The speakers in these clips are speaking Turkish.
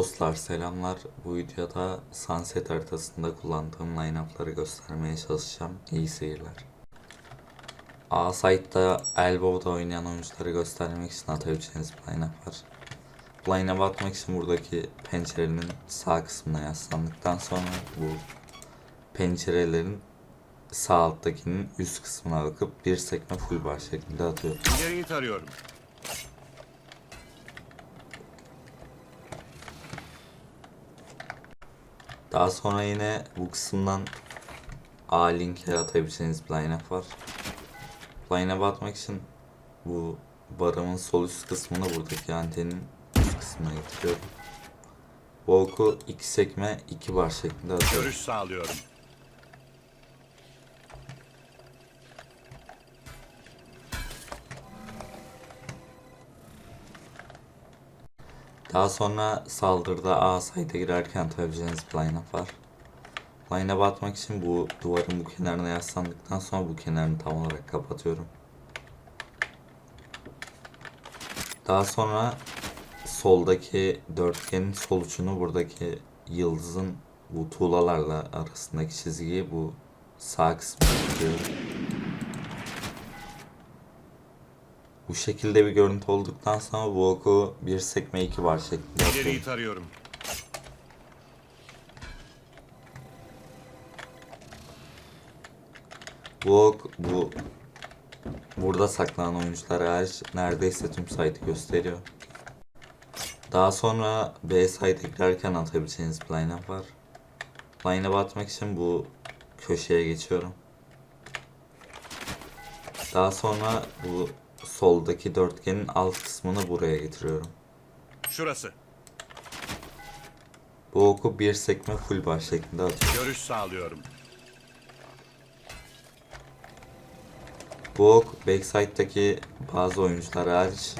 Dostlar selamlar. Bu videoda Sunset haritasında kullandığım line-up'ları göstermeye çalışacağım. İyi seyirler. A site'da Elbow'da oynayan oyuncuları göstermek için atabileceğiniz bir line-up var. Line-up'a atmak için buradaki pencerenin sağ kısmına yaslandıktan sonra bu pencerelerin sağ alttakinin üst kısmına bakıp bir sekme full bar şeklinde atıyorum. İleriyi tarıyorum. Daha sonra yine bu kısımdan A link'e atabileceğiniz line-up var. Line-up'a atmak için bu barımın sol üst kısmını buradaki antenin üst kısmına getiriyorum. Bu oku iki sekme iki bar şeklinde atıyorum. Görüş sağlıyorum. Daha sonra saldırıda A site'e girerken atabileceğiniz bir line-up var. Line-up'a atmak için bu duvarın bu kenarına yaslandıktan sonra bu kenarını tam olarak kapatıyorum. Daha sonra soldaki dörtgenin sol ucunu buradaki yıldızın bu tuğlalarla arasındaki çizgiyi bu sağ kısmına tutuyorum. Bu şekilde bir görüntü olduktan sonra oku bir sekme iki var şeklinde. İleriyi tarıyorum. Bu ok bu burada saklanan oyuncular hariç neredeyse tüm site'i gösteriyor. Daha sonra B site'e girerken atabileceğiniz line-up var. Line-up'a atmak için bu köşeye geçiyorum. Daha sonra bu soldaki dörtgenin alt kısmını buraya getiriyorum. Şurası. Bu oku bir sekme full bar şeklinde atıyorum. Görüş sağlıyorum. Bu ok backside'daki bazı oyuncular hariç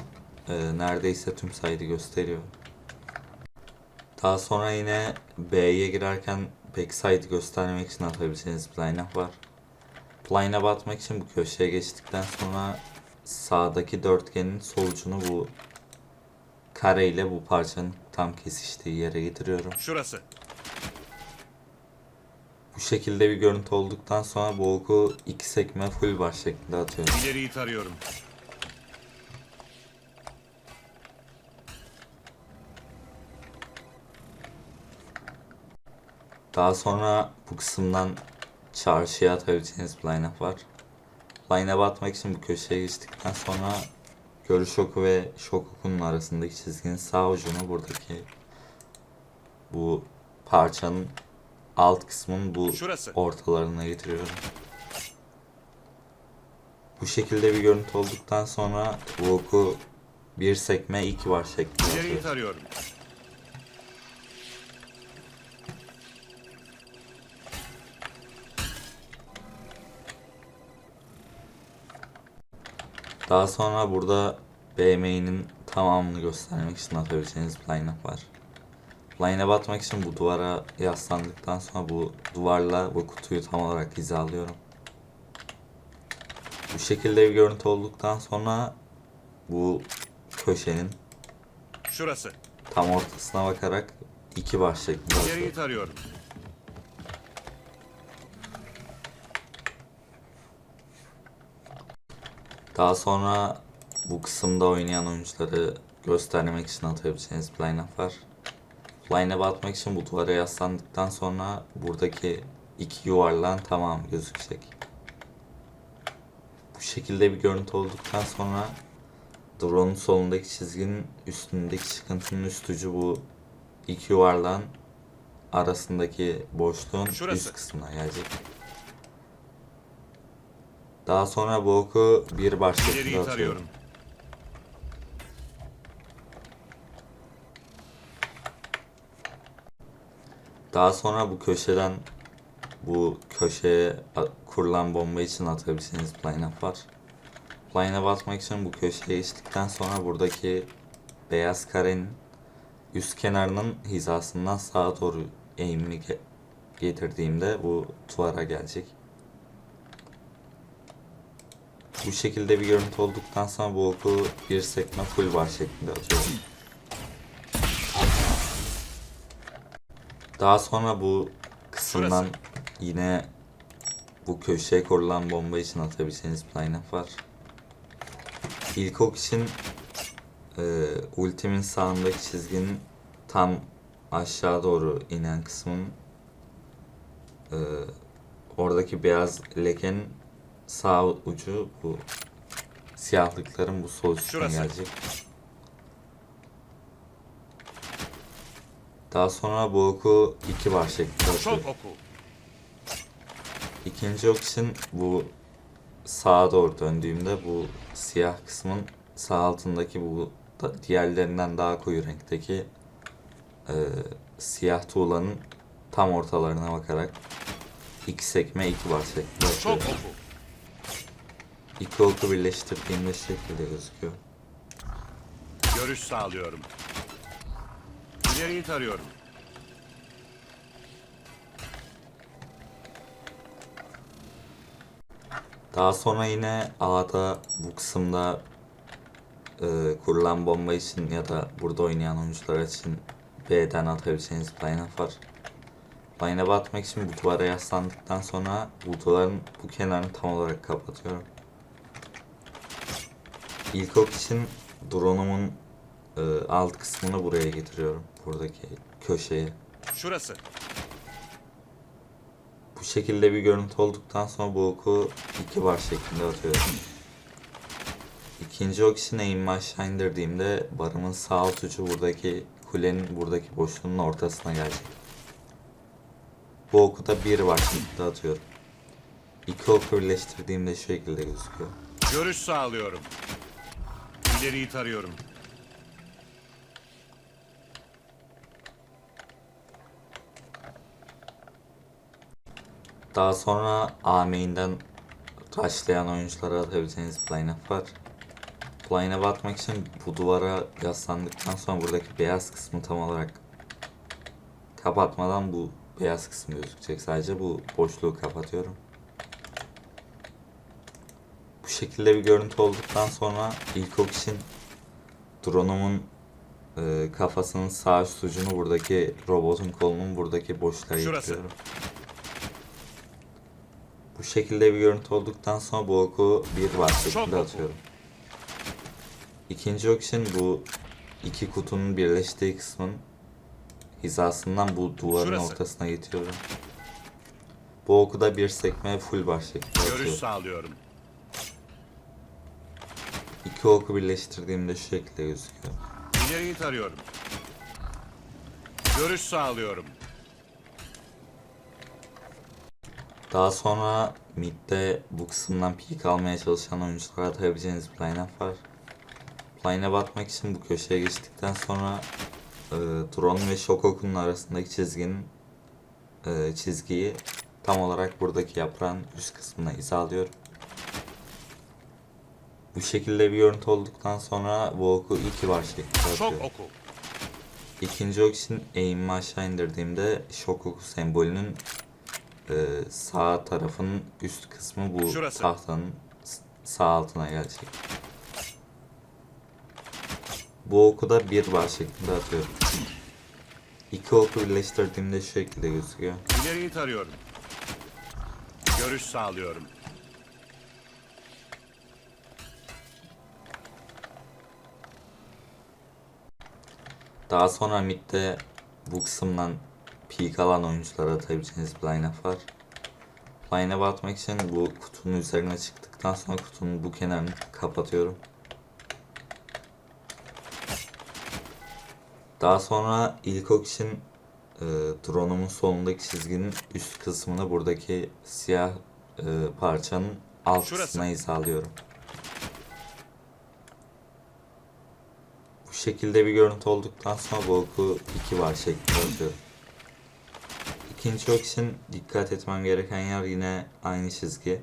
e, neredeyse tüm side'i gösteriyor. Daha sonra yine B'ye girerken backside'i göstermek için atabileceğiniz line-up var. Line-up'a atmak için bu köşeye geçtikten sonra sağdaki dörtgenin sol ucunu bu kare ile bu parçanın tam kesiştiği yere getiriyorum. Şurası. Bu şekilde bir görüntü olduktan sonra bu oku iki sekme full bar şeklinde atıyorum. İleriyi tarıyorum. Daha sonra bu kısımdan çarşıya atabileceğiniz bir line-up var. Line-up'a atmak için bu köşeye geçtikten sonra görüş oku ve şok okunun arasındaki çizginin sağ ucunu buradaki bu parçanın alt kısmının bu Şurası. ortalarına getiriyorum. Bu şekilde bir görüntü olduktan sonra bu oku bir sekme iki var şeklinde İleriyi tarıyorum. Daha sonra burada BM'nin tamamını göstermek için atabileceğiniz line-up var. Line-up atmak için bu duvara yaslandıktan sonra bu duvarla bu kutuyu tam olarak hizalıyorum. Bu şekilde bir görüntü olduktan sonra bu köşenin Şurası. tam ortasına bakarak iki baş şeklinde İleriyi tarıyorum. Daha sonra bu kısımda oynayan oyuncuları göstermek için atabileceğiniz line-up var. Line-up'a atmak için bu duvara yaslandıktan sonra buradaki iki yuvarlağın tamamı gözükecek. Bu şekilde bir görüntü olduktan sonra drone'un solundaki çizginin üstündeki çıkıntının üst ucu bu iki yuvarlağın arasındaki boşluğun Şurası. üst kısmına gelecek. Daha sonra bu oku bir baş şeklinde İleriyi atıyorum. Daha sonra bu köşeden bu köşeye kurulan bomba için atabileceğiniz bir line-up var. Line-up atmak için bu köşeye geçtikten sonra buradaki beyaz karenin üst kenarının hizasından sağa doğru eğimini ge- getirdiğimde bu duvara gelecek. Bu şekilde bir görüntü olduktan sonra bu oku bir sekme full bar şeklinde atıyorum. Daha sonra bu kısımdan yine bu köşeye korulan bomba için atabileceğiniz line-up var. İlk ok için e, ultimin sağındaki çizginin tam aşağı doğru inen kısmın e, oradaki beyaz lekenin sağ ucu bu siyahlıkların bu sol üstüne gelecek. Daha sonra bu oku iki var şeklinde atıyor. oku. İkinci ok için bu sağa doğru döndüğümde bu siyah kısmın sağ altındaki bu da diğerlerinden daha koyu renkteki e, siyah tuğlanın tam ortalarına bakarak iki sekme iki var şeklinde Çok atıyorum. İki oku birleştirdiğimde şekilde gözüküyor. Görüş sağlıyorum. İleriyi tarıyorum. Daha sonra yine A'da bu kısımda e, kurulan bomba için ya da burada oynayan oyuncular için B'den atabileceğiniz line-up var. Line-up'a atmak için bu duvara yaslandıktan sonra bu duvarın bu kenarını tam olarak kapatıyorum. İlk ok için drone'umun e, alt kısmını buraya getiriyorum. Buradaki köşeye. Şurası. Bu şekilde bir görüntü olduktan sonra bu oku iki bar şeklinde atıyorum. İkinci ok için eğimi aşağı indirdiğimde barımın sağ alt ucu buradaki kulenin buradaki boşluğunun ortasına gelecek. Bu oku da bir var şeklinde atıyorum. İki oku birleştirdiğimde şu şekilde gözüküyor. Görüş sağlıyorum. İleriyi tarıyorum. Daha sonra A main'den rushlayan oyunculara atabileceğiniz line-up var. Line-up'a atmak için bu duvara yaslandıktan sonra buradaki beyaz kısmı tam olarak kapatmadan bu beyaz kısmı gözükecek. Sadece bu boşluğu kapatıyorum. Şekilde bir görüntü olduktan sonra ilk ok için drone'umun e, kafasının sağ üst ucunu buradaki robotun kolunun buradaki boşluğa getiriyorum. Bu şekilde bir görüntü olduktan sonra bu oku bir var şeklinde atıyorum. İkinci ok için bu iki kutunun birleştiği kısmın hizasından bu duvarın Şurası. ortasına getiriyorum. Bu oku da bir sekme full bar şeklinde Görüş atıyorum. sağlıyorum. İki oku birleştirdiğimde şu şekilde gözüküyor. İleriyi tarıyorum. Görüş sağlıyorum. Daha sonra midde bu kısımdan peak almaya çalışan oyunculara atabileceğiniz bir line-up var. Line-up atmak için bu köşeye geçtikten sonra e, drone ve şok okunun arasındaki çizginin e, çizgiyi tam olarak buradaki yaprağın üst kısmına hizalıyorum. Bu şekilde bir görüntü olduktan sonra bu oku iki var şeklinde oku. İkinci ok için eğimimi aşağı indirdiğimde şok oku sembolünün e, sağ tarafının üst kısmı bu Şurası. tahtanın sağ altına gelecek. Bu oku da bir bar şeklinde atıyorum. İki oku birleştirdiğimde şu şekilde gözüküyor. İleriyi tarıyorum. Görüş sağlıyorum. Daha sonra midde bu kısımdan peak alan oyunculara atabileceğiniz line-up var. Line-up atmak için bu kutunun üzerine çıktıktan sonra kutunun bu kenarını kapatıyorum. Daha sonra ilk ok için e, drone'umun solundaki çizginin üst kısmını buradaki siyah e, parçanın alt Şurası. kısmına hizalıyorum. Şekilde bir görüntü olduktan sonra bu oku iki var şeklinde atıyorum. İkinci ok için dikkat etmem gereken yer yine aynı çizgi.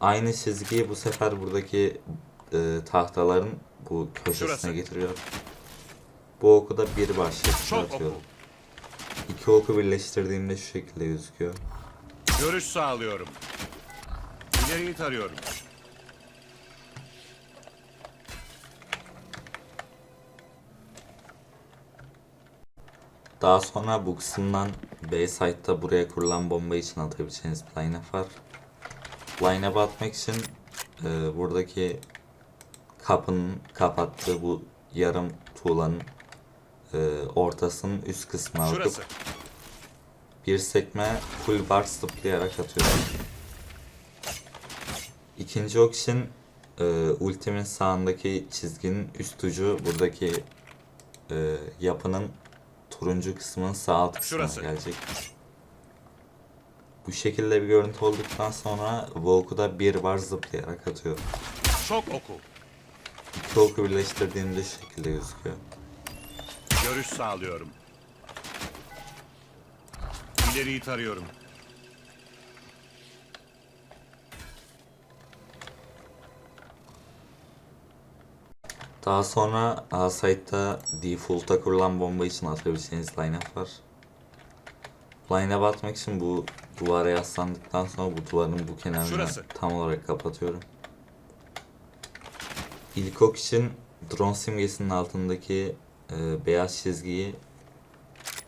Aynı çizgiyi bu sefer buradaki e, tahtaların bu köşesine Şurası. getiriyorum. Bu oku da bir var şeklinde oku. atıyorum. İki oku birleştirdiğimde şu şekilde gözüküyor. Görüş sağlıyorum. İleriyi tarıyorum. Daha sonra bu kısımdan B site'da buraya kurulan bomba için atabileceğiniz line-up var. Line-up atmak için e, buradaki kapının kapattığı bu yarım tuğlanın e, ortasının üst kısmına Şurası. bir sekme full bar zıplayarak atıyorum. İkinci ok için e, ultimin sağındaki çizginin üst ucu buradaki e, yapının turuncu kısmının sağ alt kısmına Şurası. gelecek. Bu şekilde bir görüntü olduktan sonra Volk'u da bir bar zıplayarak atıyorum. Şok oku. İki oku birleştirdiğimde şu şekilde gözüküyor. Görüş sağlıyorum. İleriyi tarıyorum. Daha sonra A site'da default'a kurulan bomba için atabileceğiniz line-up var. Line-up atmak için bu duvara yaslandıktan sonra bu duvarın bu kenarını Şurası. tam olarak kapatıyorum. İlk ok için drone simgesinin altındaki e, beyaz çizgiyi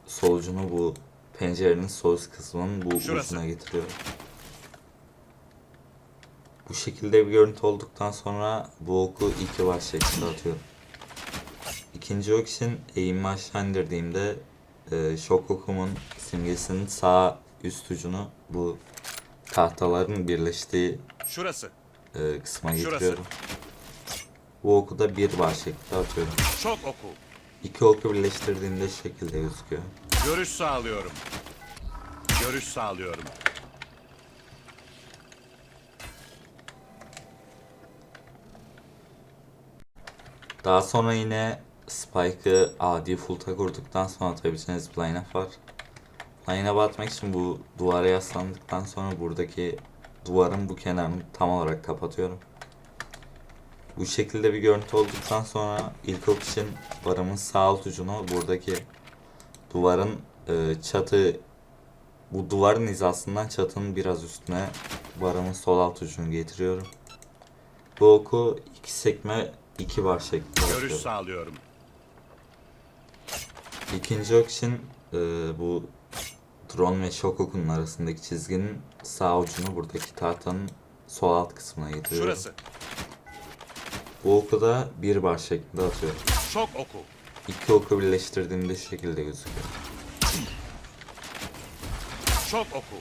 solucunu bu pencerenin sol kısmının bu Şurası. ucuna getiriyorum. Bu şekilde bir görüntü olduktan sonra bu oku iki var şeklinde atıyorum. İkinci ok için eğimi aşağı indirdiğimde e, şok okumun simgesinin sağ üst ucunu bu tahtaların birleştiği Şurası. e, kısma Şurası. getiriyorum. Bu oku da bir var şeklinde atıyorum. Şok oku. İki oku birleştirdiğimde şekilde gözüküyor. Görüş sağlıyorum. Görüş sağlıyorum. Daha sonra yine Spike'ı adi full'ta kurduktan sonra atabileceğiniz bir line-up var. Line-up atmak için bu duvara yaslandıktan sonra buradaki duvarın bu kenarını tam olarak kapatıyorum. Bu şekilde bir görüntü olduktan sonra ilk ok için barımın sağ alt ucunu buradaki duvarın e, çatı bu duvarın hizasından çatının biraz üstüne barımın sol alt ucunu getiriyorum. Bu oku iki sekme iki bar şeklinde Görüş atıyorum. sağlıyorum. İkinci ok için e, bu drone ve şok okunun arasındaki çizginin sağ ucunu buradaki tahtanın sol alt kısmına getiriyorum. Şurası. Bu oku da bir bar şeklinde atıyorum. Şok oku. İki oku birleştirdiğimde şu şekilde gözüküyor. Şok oku.